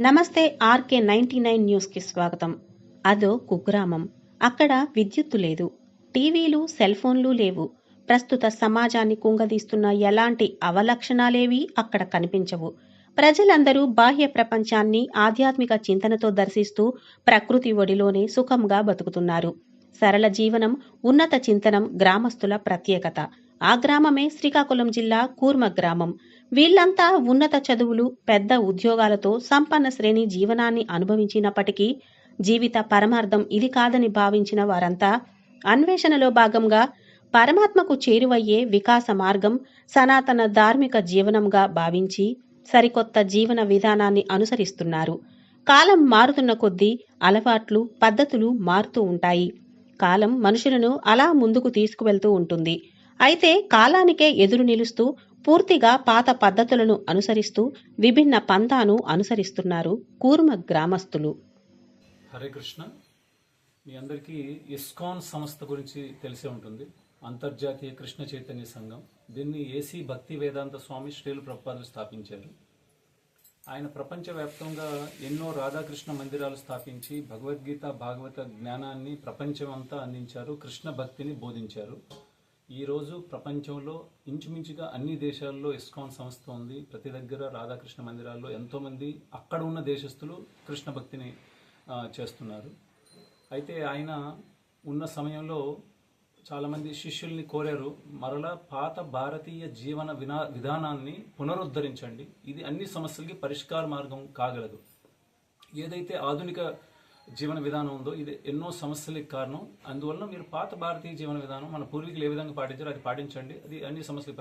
నమస్తే RK ninety nine న్యూస్కి స్వాగతం. అదో కుగ్రామం. అక్కడ విద్యుత్తు లేదు. టీవీలు సెల్ ఫోన్లు లేవు. ప్రస్తుత సమాజాన్ని కుంగదీస్తున్న ఎలాంటి అవలక్షణాలేవి అక్కడ కనిపించవు. ప్రజలందరూ బాహ్య ప్రపంచాన్ని ఆధ్యాత్మిక చింతనతో దర్శిస్తూ ప్రకృతి ఒడిలోనే సుఖంగా బతుకుతున్నారు. సరళ జీవనం ఉన్నత చింతనం గ్రామస్తుల ప్రత్యేకత. ఆ గ్రామమే శ్రీకాకుళం జిల్లా కూర్మ గ్రామం. వీళ్ళంతా ఉన్నత చదువులు పెద్ద ఉద్యోగాలతో సంపన్న శ్రేణి జీవనాన్ని అనుభవించినప్పటికీ జీవిత పరమార్థం ఇది కాదని భావించిన వారంతా అన్వేషణలో భాగంగా పరమాత్మకు చేరువయ్యే వికాస మార్గం సనాతన ధార్మిక జీవనంగా భావించి సరికొత్త జీవన విధానాన్ని అనుసరిస్తున్నారు. కాలం మారుతున్న కొద్దీ అలవాట్లు పద్ధతులు మారుతూ ఉంటాయి. కాలం మనుషులను అలా ముందుకు తీసుకువెళ్తూ ఉంటుంది. అయితే కాలానికే ఎదురు నిలుస్తూ పూర్తిగా పాత పద్ధతులను అనుసరిస్తూ విభిన్న పంథాను అనుసరిస్తున్నారు కూర్మ గ్రామస్తులు. హరే కృష్ణ. మీ అందరికీ ఇస్కాన్ సంస్థ గురించి తెలిసే ఉంటుంది. అంతర్జాతీయ కృష్ణ చైతన్య సంఘం. దీన్ని ఏసీ భక్తి వేదాంత స్వామి శ్రీలు ప్రభుపాదులు స్థాపించారు. ఆయన ప్రపంచవ్యాప్తంగా ఎన్నో రాధాకృష్ణ మందిరాలు స్థాపించి భగవద్గీత భాగవత జ్ఞానాన్ని ప్రపంచమంతా అందించారు కృష్ణ భక్తిని బోధించారు. ఈరోజు ప్రపంచంలో ఇంచుమించుగా అన్ని దేశాల్లో ఇస్కాన్ సంస్థ ఉంది. ప్రతి దగ్గర రాధాకృష్ణ మందిరాల్లో ఎంతోమంది అక్కడ ఉన్న దేశస్తులు కృష్ణ భక్తిని చేస్తున్నారు. అయితే ఆయన ఉన్న సమయంలో చాలామంది శిష్యుల్ని కోరారు మరలా పాత భారతీయ జీవన వినా విధానాన్ని పునరుద్ధరించండి. ఇది అన్ని సమస్యలకి పరిష్కార మార్గం కాగలదు. ఏదైతే ఆధునిక జీవన విధానం ఉందో ఇది ఎన్నో సమస్యలకు కారణం. అందువల్ల మీరు పాత భారతీయ జీవన విధానం మన పూర్వీకులు ఏ విధంగా పాటించారో అది పాటించండి. అది అన్ని సమస్యలు